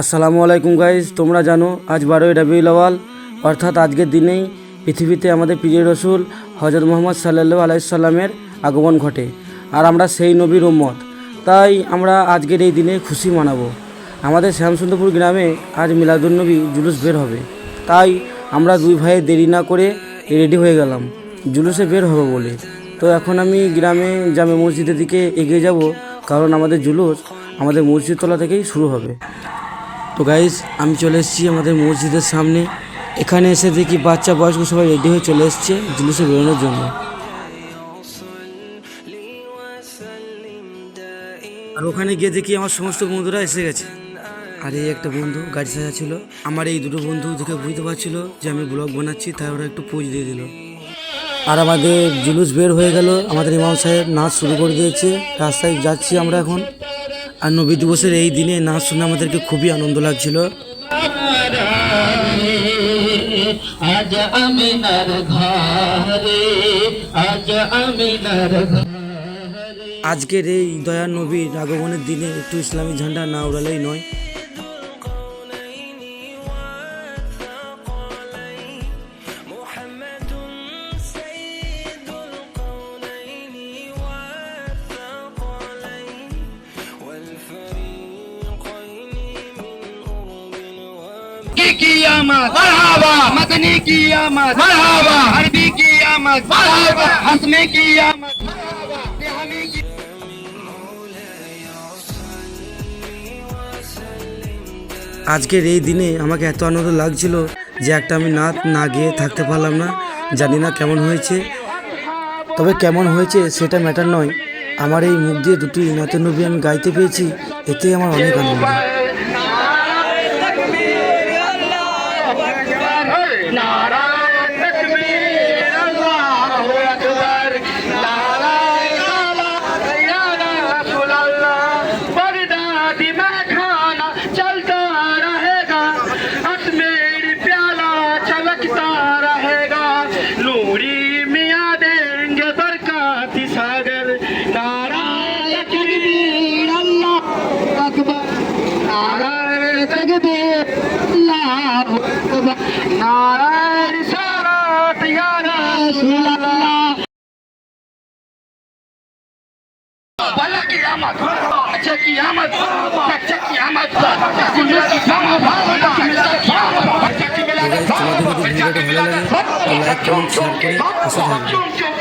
আসসালামু আলাইকুম গাইজ তোমরা জানো আজ বারোই রবিউল আওয়াল অর্থাৎ আজকের দিনেই পৃথিবীতে আমাদের প্রিয় রসুল হজরত মোহাম্মদ সাল্লু আলাইসাল্লামের আগমন ঘটে, আর আমরা সেই নবীর উম্মত। তাই আমরা আজকের এই দিনে খুশি মানাবো। আমাদের শ্যামসুন্দরপুর গ্রামে আজ মিলাদুলনবী জুলুস বের হবে। তাই আমরা দুই ভাইয়ে দেরি না করে রেডি হয়ে গেলাম। জুলুসে বের হবে বলে। তো এখন আমি গ্রামে জামে মসজিদের দিকে এগিয়ে যাব, কারণ আমাদের জুলুস আমাদের মসজিদতলা থেকেই শুরু হবে। তো গাইজ আমি চলে এসেছি আমাদের মসজিদের সামনে। এখানে এসে দেখি বাচ্চা বয়স্ক সবাই রেডি হয়ে চলে এসছে জুলুসে বেরোনোর জন্য। আর ওখানে গিয়ে দেখি আমার সমস্ত বন্ধুরা এসে গেছে। আর এই একটা বন্ধু গাড়ি সাজা ছিল। আমার এই দুটো বন্ধু দেখে বুঝতে পারছিল যে আমি ব্লগ বানাচ্ছি, তাই ওরা একটু পোজ দিয়ে দিল। আর আমাদের জুলুস বের হয়ে গেল। আমাদের ইমাম সাহেব নাচ শুরু করে দিয়েছে। রাস্তায় যাচ্ছি আমরা এখন। আর নবী দিবসের এই দিনে নাচ শুনে আমাদেরকে খুবই আনন্দ লাগছিল। আজ ঘরে আজ আজকের এই দয়া নবীর আগমনের দিনে একটু ইসলামী ঝান্ডা না উড়ালেই নয়। की कियामत मरहबा मदनी कियामत मरहबा अरबी कियामत मरहबा हसमी कियामत मरहबा बिहमी की আজকের এই দিনে আমাকে এত আনন্দ লাগছিল যে একটা আমি নাচ না গিয়ে থাকতে পারলাম না জানি না কেমন হয়েছে তবে কেমন হয়েছে সেটা ম্যাটার নয় আমার এই মুখ দিয়ে দুটি নাতের নবী আমি গাইতে পেয়েছি এতে আমার অনেক আনন্দ तकबीर अल्लाहु अकबर अल्लाह बगदादी में खाना चलता रहेगा अजमेर प्याला चलकता रहेगा नूरी मियाँ देंगे बरकाती सागर तकबीर अल्लाह अकबर নারায়ণ সারাত ইয়া রাসূলুল্লাহ বলা কিয়ামত আচ্ছা ভালো না আচ্ছা কি মেলা ভালো আচ্ছা